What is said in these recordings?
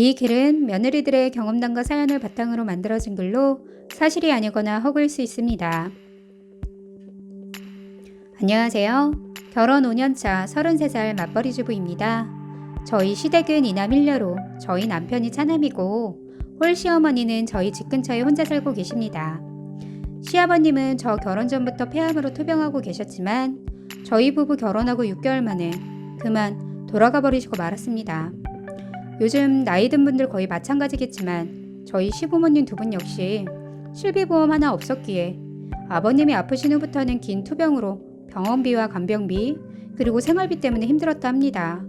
이 글은 며느리들의 경험담과 사연을 바탕으로 만들어진 글로 사실이 아니거나 허구일 수 있습니다. 안녕하세요. 결혼 5년차 33살 맞벌이 주부입니다. 저희 시댁은 이남 일녀로 저희 남편이 차남이고 홀 시어머니는 저희 집 근처에 혼자 살고 계십니다. 시아버님은 저 결혼 전부터 폐암으로 투병하고 계셨지만 저희 부부 결혼하고 6개월 만에 그만 돌아가 버리시고 말았습니다. 요즘 나이 든 분들 거의 마찬가지겠지만 저희 시부모님 두 분 역시 실비보험 하나 없었기에 아버님이 아프신 후부터는 긴 투병으로 병원비와 간병비 그리고 생활비 때문에 힘들었다 합니다.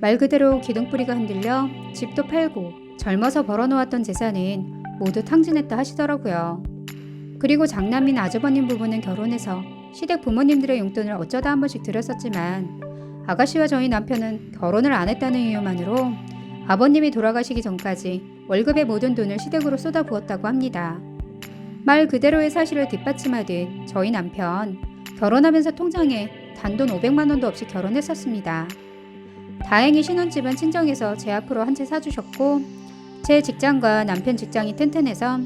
말 그대로 기둥뿌리가 흔들려 집도 팔고 젊어서 벌어놓았던 재산은 모두 탕진했다 하시더라고요. 그리고 장남인 아주버님 부부는 결혼해서 시댁 부모님들의 용돈을 어쩌다 한 번씩 드렸었지만 아가씨와 저희 남편은 결혼을 안 했다는 이유만으로 아버님이 돌아가시기 전까지 월급의 모든 돈을 시댁으로 쏟아부었다고 합니다. 말 그대로의 사실을 뒷받침하듯 저희 남편 결혼하면서 통장에 단돈 500만 원도 없이 결혼했었습니다. 다행히 신혼집은 친정에서 제 앞으로 한 채 사주셨고 제 직장과 남편 직장이 튼튼해서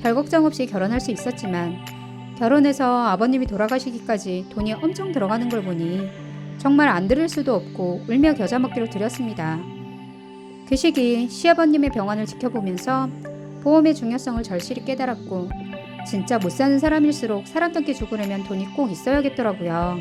별 걱정 없이 결혼할 수 있었지만 결혼해서 아버님이 돌아가시기까지 돈이 엄청 들어가는 걸 보니 정말 안 들을 수도 없고 울며 겨자 먹기로 드렸습니다. 그 시기 시아버님의 병환을 지켜보면서 보험의 중요성을 절실히 깨달았고 진짜 못 사는 사람일수록 사람답게 죽으려면 돈이 꼭 있어야겠더라고요.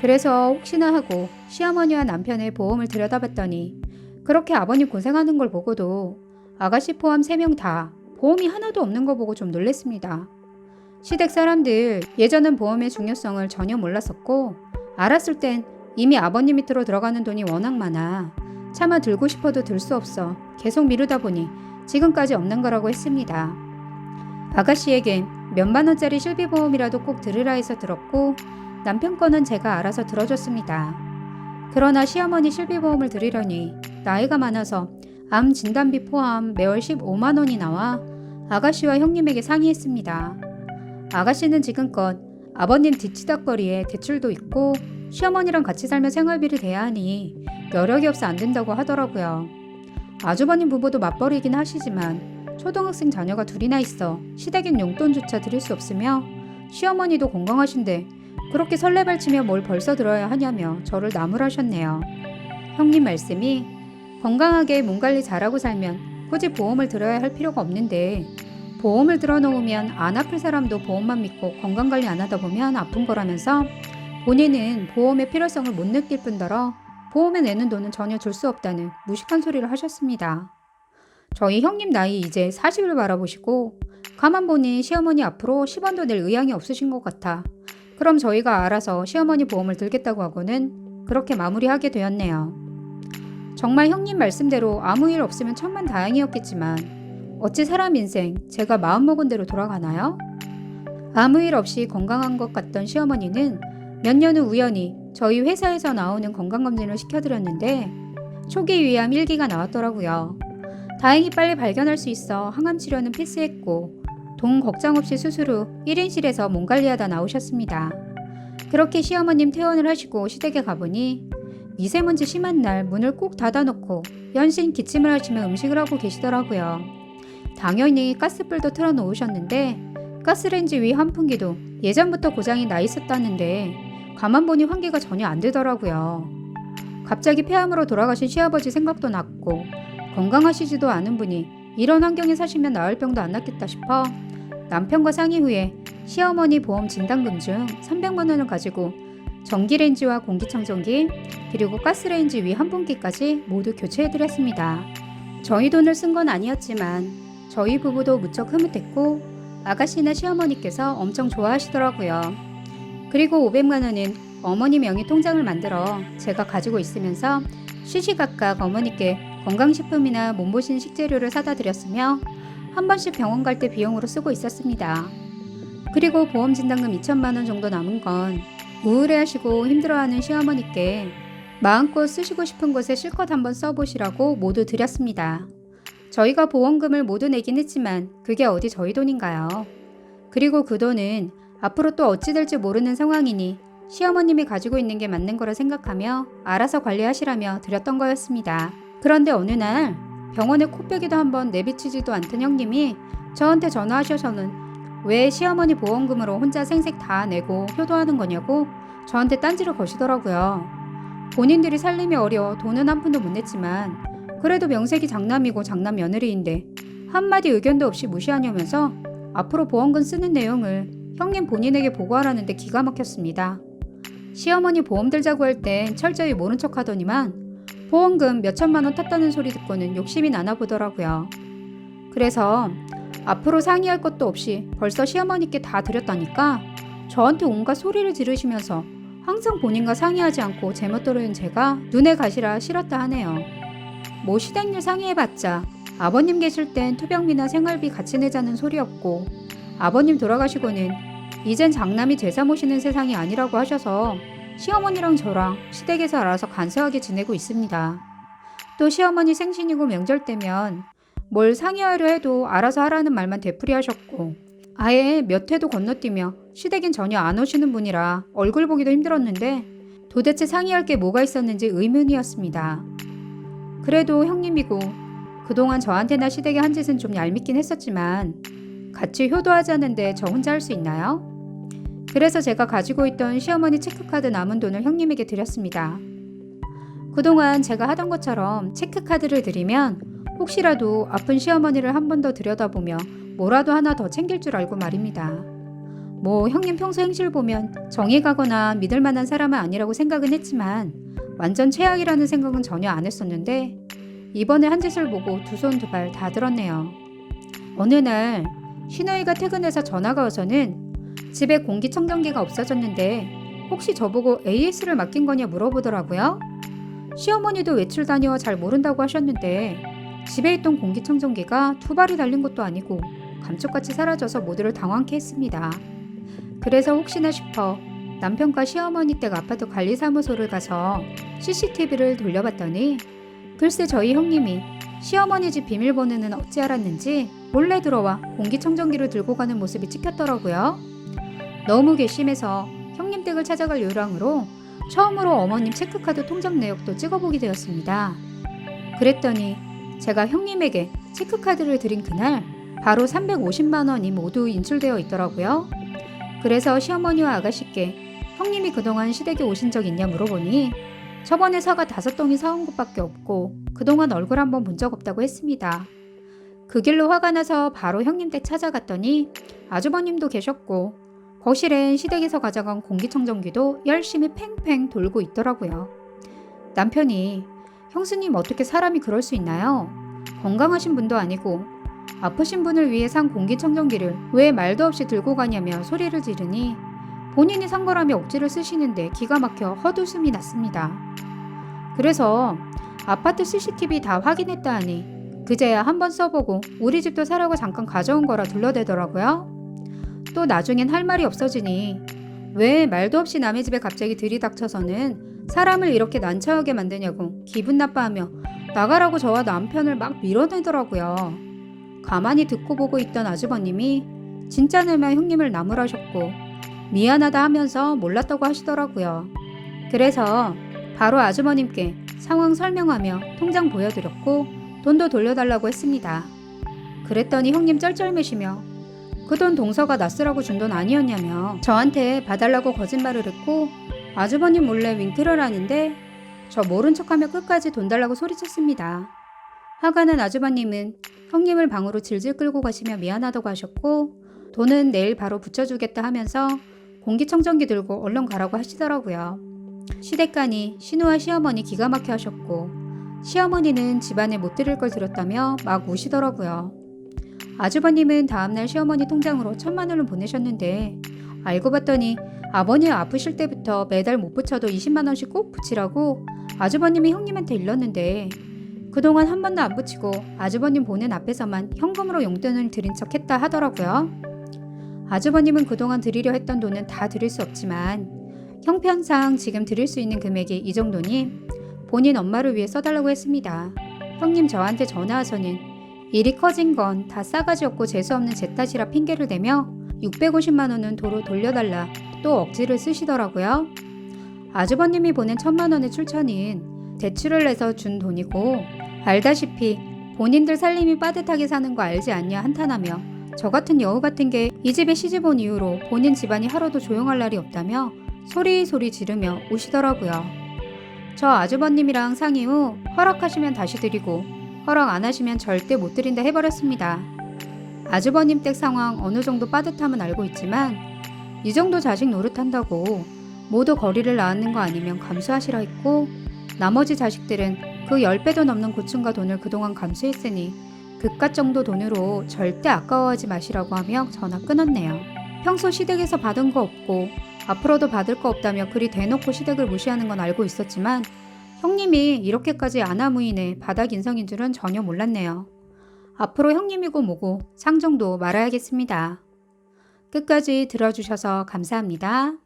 그래서 혹시나 하고 시어머니와 남편의 보험을 들여다봤더니 그렇게 아버님 고생하는 걸 보고도 아가씨 포함 3명 다 보험이 하나도 없는 거 보고 좀 놀랬습니다. 시댁 사람들 예전은 보험의 중요성을 전혀 몰랐었고 알았을 땐 이미 아버님 밑으로 들어가는 돈이 워낙 많아 차마 들고 싶어도 들 수 없어 계속 미루다 보니 지금까지 없는 거라고 했습니다. 아가씨에겐 몇만 원짜리 실비보험이라도 꼭 들으라 해서 들었고 남편 거는 제가 알아서 들어줬습니다. 그러나 시어머니 실비보험을 들으려니 나이가 많아서 암 진단비 포함 매월 15만 원이 나와 아가씨와 형님에게 상의했습니다. 아가씨는 지금껏 아버님 뒤치다거리에 대출도 있고 시어머니랑 같이 살며 생활비를 대야 하니 여력이 없어 안 된다고 하더라고요. 아주버님 부부도 맞벌이긴 하시지만 초등학생 자녀가 둘이나 있어 시댁엔 용돈조차 드릴 수 없으며 시어머니도 건강하신데 그렇게 설레발치며 뭘 벌써 들어야 하냐며 저를 나무라셨네요. 형님 말씀이 건강하게 몸 관리 잘하고 살면 굳이 보험을 들어야 할 필요가 없는데 보험을 들어놓으면 안 아플 사람도 보험만 믿고 건강 관리 안 하다 보면 아픈 거라면서 본인은 보험의 필요성을 못 느낄 뿐더러 보험에 내는 돈은 전혀 줄 수 없다는 무식한 소리를 하셨습니다. 저희 형님 나이 이제 40을 바라보시고 가만 보니 시어머니 앞으로 10원도 낼 의향이 없으신 것 같아. 그럼 저희가 알아서 시어머니 보험을 들겠다고 하고는 그렇게 마무리하게 되었네요. 정말 형님 말씀대로 아무 일 없으면 천만 다행이었겠지만 어찌 사람 인생 제가 마음먹은 대로 돌아가나요? 아무 일 없이 건강한 것 같던 시어머니는 몇 년 후 우연히 저희 회사에서 나오는 건강검진을 시켜드렸는데 초기 위암 1기가 나왔더라고요. 다행히 빨리 발견할 수 있어 항암 치료는 패스했고 돈 걱정 없이 수술 후 1인실에서 몸 관리하다 나오셨습니다. 그렇게 시어머님 퇴원을 하시고 시댁에 가보니 미세먼지 심한 날 문을 꼭 닫아놓고 연신 기침을 하시며 음식을 하고 계시더라고요. 당연히 가스불도 틀어놓으셨는데 가스레인지 위 환풍기도 예전부터 고장이 나 있었다는데 가만 보니 환기가 전혀 안 되더라고요. 갑자기 폐암으로 돌아가신 시아버지 생각도 났고 건강하시지도 않은 분이 이런 환경에 사시면 나을 병도 안 낫겠다 싶어 남편과 상의 후에 시어머니 보험 진단금 중 300만 원을 가지고 전기레인지와 공기청정기 그리고 가스레인지 위 환풍기까지 모두 교체해드렸습니다. 저희 돈을 쓴 건 아니었지만 저희 부부도 무척 흐뭇했고 아가씨나 시어머니께서 엄청 좋아하시더라고요. 그리고 500만 원은 어머니 명의 통장을 만들어 제가 가지고 있으면서 시시각각 어머니께 건강식품이나 몸보신 식재료를 사다 드렸으며 한 번씩 병원 갈 때 비용으로 쓰고 있었습니다. 그리고 보험 진단금 2천만 원 정도 남은 건 우울해하시고 힘들어하는 시어머니께 마음껏 쓰시고 싶은 곳에 실컷 한번 써보시라고 모두 드렸습니다. 저희가 보험금을 모두 내긴 했지만 그게 어디 저희 돈인가요? 그리고 그 돈은 앞으로 또 어찌 될지 모르는 상황이니 시어머님이 가지고 있는 게 맞는 거라 생각하며 알아서 관리하시라며 드렸던 거였습니다. 그런데 어느 날 병원에 코빼기도 한번 내비치지도 않던 형님이 저한테 전화하셔서는 왜 시어머니 보험금으로 혼자 생색 다 내고 효도하는 거냐고 저한테 딴지를 거시더라고요. 본인들이 살림이 어려워 돈은 한 푼도 못 냈지만 그래도 명색이 장남이고 장남 며느리인데 한마디 의견도 없이 무시하냐면서 앞으로 보험금 쓰는 내용을 형님 본인에게 보고하라는데 기가 막혔습니다. 시어머니 보험 들자고 할 땐 철저히 모른 척 하더니만 보험금 몇 천만 원 탔다는 소리 듣고는 욕심이 나나 보더라고요. 그래서 앞으로 상의할 것도 없이 벌써 시어머니께 다 드렸다니까 저한테 온갖 소리를 지르시면서 항상 본인과 상의하지 않고 제멋대로인 제가 눈에 가시라 싫었다 하네요. 뭐 시댁일 상의해봤자 아버님 계실 땐 투병비나 생활비 같이 내자는 소리였고 아버님 돌아가시고는 이젠 장남이 제사 모시는 세상이 아니라고 하셔서 시어머니랑 저랑 시댁에서 알아서 간소하게 지내고 있습니다. 또 시어머니 생신이고 명절 때면 뭘 상의하려 해도 알아서 하라는 말만 되풀이하셨고 아예 몇 해도 건너뛰며 시댁엔 전혀 안 오시는 분이라 얼굴 보기도 힘들었는데 도대체 상의할 게 뭐가 있었는지 의문이었습니다. 그래도 형님이고 그동안 저한테나 시댁에 한 짓은 좀 얄밉긴 했었지만 같이 효도하자는데 저 혼자 할 수 있나요? 그래서 제가 가지고 있던 시어머니 체크카드 남은 돈을 형님에게 드렸습니다. 그동안 제가 하던 것처럼 체크카드를 드리면 혹시라도 아픈 시어머니를 한 번 더 들여다보며 뭐라도 하나 더 챙길 줄 알고 말입니다. 뭐 형님 평소 행실 보면 정이 가거나 믿을 만한 사람은 아니라고 생각은 했지만 완전 최악이라는 생각은 전혀 안 했었는데 이번에 한 짓을 보고 두 손 두 발 다 들었네요. 어느 날 신우이가 퇴근해서 전화가 와서는 집에 공기청정기가 없어졌는데 혹시 저보고 AS를 맡긴 거냐 물어보더라고요. 시어머니도 외출 다녀와 잘 모른다고 하셨는데 집에 있던 공기청정기가 두 발이 달린 것도 아니고 감쪽같이 사라져서 모두를 당황케 했습니다. 그래서 혹시나 싶어 남편과 시어머니 댁 아파트 관리사무소를 가서 CCTV를 돌려봤더니 글쎄 저희 형님이 시어머니 집 비밀번호는 어찌 알았는지 몰래 들어와 공기청정기를 들고 가는 모습이 찍혔더라고요. 너무 괘씸해서 형님 댁을 찾아갈 요량으로 처음으로 어머님 체크카드 통장 내역도 찍어보게 되었습니다. 그랬더니 제가 형님에게 체크카드를 드린 그날 바로 350만 원이 모두 인출되어 있더라고요. 그래서 시어머니와 아가씨께 형님이 그동안 시댁에 오신 적 있냐 물어보니 저번에 사과 다섯 동이 사온 것밖에 없고 그동안 얼굴 한번 본 적 없다고 했습니다. 그 길로 화가 나서 바로 형님 댁 찾아갔더니 아주버님도 계셨고 거실엔 시댁에서 가져간 공기청정기도 열심히 팽팽 돌고 있더라고요. 남편이 형수님 어떻게 사람이 그럴 수 있나요? 건강하신 분도 아니고 아프신 분을 위해 산 공기청정기를 왜 말도 없이 들고 가냐며 소리를 지르니 본인이 산 거라며 억지를 쓰시는데 기가 막혀 헛웃음이 났습니다. 그래서 아파트 CCTV 다 확인했다 하니 그제야 한번 써보고 우리 집도 사라고 잠깐 가져온 거라 둘러대더라고요. 또 나중엔 할 말이 없어지니 왜 말도 없이 남의 집에 갑자기 들이닥쳐서는 사람을 이렇게 난처하게 만드냐고 기분 나빠하며 나가라고 저와 남편을 막 밀어내더라고요. 가만히 듣고 보고 있던 아주버님이 진짜 내면 형님을 나무라셨고 미안하다 하면서 몰랐다고 하시더라고요. 그래서 바로 아주버님께 상황 설명하며 통장 보여드렸고 돈도 돌려달라고 했습니다. 그랬더니 형님 쩔쩔매시며 그 돈 동서가 낯쓰라고 준 돈 아니었냐며 저한테 봐달라고 거짓말을 했고 아주버님 몰래 윙크를 하는데 저 모른 척하며 끝까지 돈 달라고 소리쳤습니다. 화가 난 아주버님은 형님을 방으로 질질 끌고 가시며 미안하다고 하셨고 돈은 내일 바로 붙여주겠다 하면서 공기청정기 들고 얼른 가라고 하시더라고요. 시댁간이 신우와 시어머니 기가 막혀 하셨고 시어머니는 집안에 못 드릴 걸 들었다며 막 우시더라고요. 아주버님은 다음날 시어머니 통장으로 천만 원을 보내셨는데 알고 봤더니 아버님 아프실 때부터 매달 못 붙여도 20만 원씩 꼭 붙이라고 아주버님이 형님한테 일렀는데 그동안 한 번도 안 붙이고 아주버님 보낸 앞에서만 현금으로 용돈을 드린 척 했다 하더라고요. 아주버님은 그동안 드리려 했던 돈은 다 드릴 수 없지만 형편상 지금 드릴 수 있는 금액이 이 정도니 본인 엄마를 위해 써달라고 했습니다. 형님 저한테 전화와서는 일이 커진 건 다 싸가지 없고 재수없는 제 탓이라 핑계를 대며 650만 원은 도로 돌려달라 또 억지를 쓰시더라고요. 아주버님이 보낸 천만 원의 출처는 대출을 내서 준 돈이고 알다시피 본인들 살림이 빠듯하게 사는 거 알지 않냐 한탄하며 저 같은 여우 같은 게 이 집에 시집 온 이후로 본인 집안이 하루도 조용할 날이 없다며 소리소리 지르며 우시더라고요. 저 아주버님이랑 상의 후 허락하시면 다시 드리고 허락 안 하시면 절대 못 드린다 해버렸습니다. 아주버님 댁 상황 어느 정도 빠듯함은 알고 있지만 이 정도 자식 노릇한다고 모두 거리를 나왔는 거 아니면 감수하시라 했고 나머지 자식들은 그 10배도 넘는 고충과 돈을 그동안 감수했으니 그깟 정도 돈으로 절대 아까워하지 마시라고 하며 전화 끊었네요. 평소 시댁에서 받은 거 없고 앞으로도 받을 거 없다며 그리 대놓고 시댁을 무시하는 건 알고 있었지만 형님이 이렇게까지 아나무인의 바닥 인성인 줄은 전혀 몰랐네요. 앞으로 형님이고 뭐고 상정도 말아야겠습니다. 끝까지 들어주셔서 감사합니다.